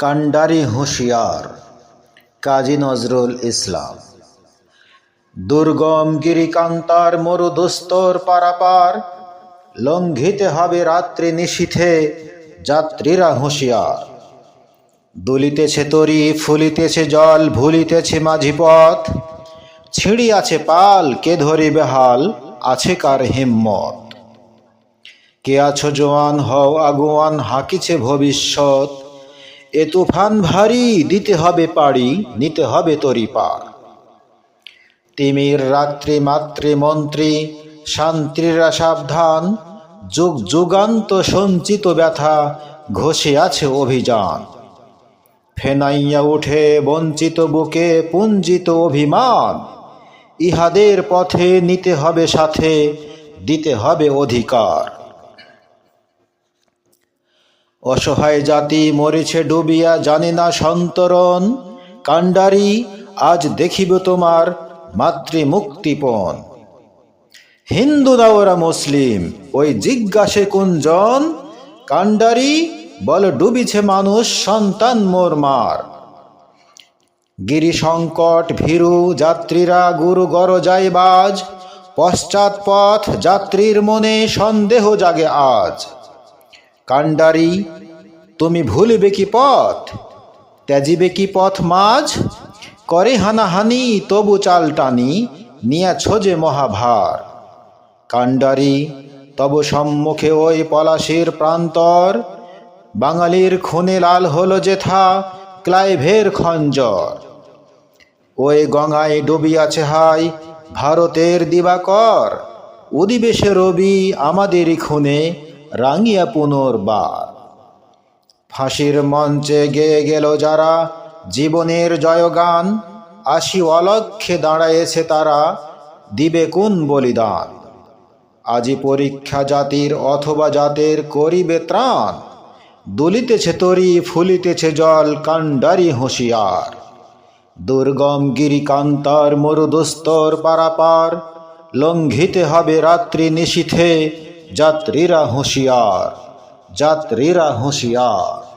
কান্ডারি হুঁশিয়ার কাজী নজরুল ইসলাম। দুর্গম গিরিকান্তার মরুদুস্তর পারাপার, লঙ্ঘিতে হবে রাত্রি নিশীথে যাত্রীরা হুঁশিয়ার। দুলিতেছে তরি ফুলিতেছে জল, ভুলিতেছে মাঝি পথ। ছিঁড়িয়াছে পাল, কে ধরিবে হাল, আছে কার হিম্মত? কে আছো জোয়ান, হও আগুয়ান, হাকিছে ভবিষ্যৎ? এ তুফান ভারী, দিতে হবে পাড়ি, নিতে হবে তরি পার তিমির রাত্রি মাতৃ মন্ত্রী, শান্তিরা সাবধান, যুগ যুগান্ত সঞ্চিত ব্যথা ঘষে আছে অভিযান। ফেনাইয়া উঠে বঞ্চিত বুকে পুঞ্জিত অভিমান, ইহাদের পথে নিতে হবে সাথে, দিতে হবে অধিকার। অসহায় জাতি মরেছে ডুবিয়া জানে না সন্তরণ। কাণ্ডারি, আজ দেখিব তোমার মাতৃ মুক্তিপণ হিন্দু না ওরা মুসলিম, ওই জিজ্ঞাসে কুঞ্জন। কাণ্ডারি, বল ডুবিছে মানুষ, সন্তান মোর মার। গিরি সংকট ভীরু যাত্রীরা গুরু গর যায় বাজ। পশ্চাৎ পথ যাত্রীর মনে সন্দেহ জাগে আজ। কাণ্ডারি, তুমি ভুলবে কি পথ? ত্যাজিবে কি পথ মাঝ? করে হানাহানি, তবু চাল টানি, নিয়েছ যে মহাভার। কাণ্ডারি, তব সম্মুখে ওই পলাশির প্রান্তর। বাঙালির খুনে লাল হলো যেথা, ক্লাইভের খঞ্জর। ওই গঙ্গায় ডুবিয়াছে হাই, ভারতের দিবাকর। উদিবেশে রবি আমাদেরই খুনে রাঙিয়া পুনর্বার। ফাঁসির মঞ্চে গেয়ে গেল যারা, জীবনের জয়গান, আসি অলক্ষে দাঁড়ায়েছে তারা, দিবে কোন বলিদান? আজি পরীক্ষা জাতির অথবা জাতের করিবে ত্রাণ। দুলিতেছে তরি, ফুলিতেছে জল, কাণ্ডারি হুঁশিয়ার। দুর্গম গিরিকান্তার মরুদুস্তর পারাপার, লঙ্ঘিতে হবে রাত্রি নিশীথে যাত্রীরা হুঁশিয়ার যাত্রীরা হুঁশিয়ার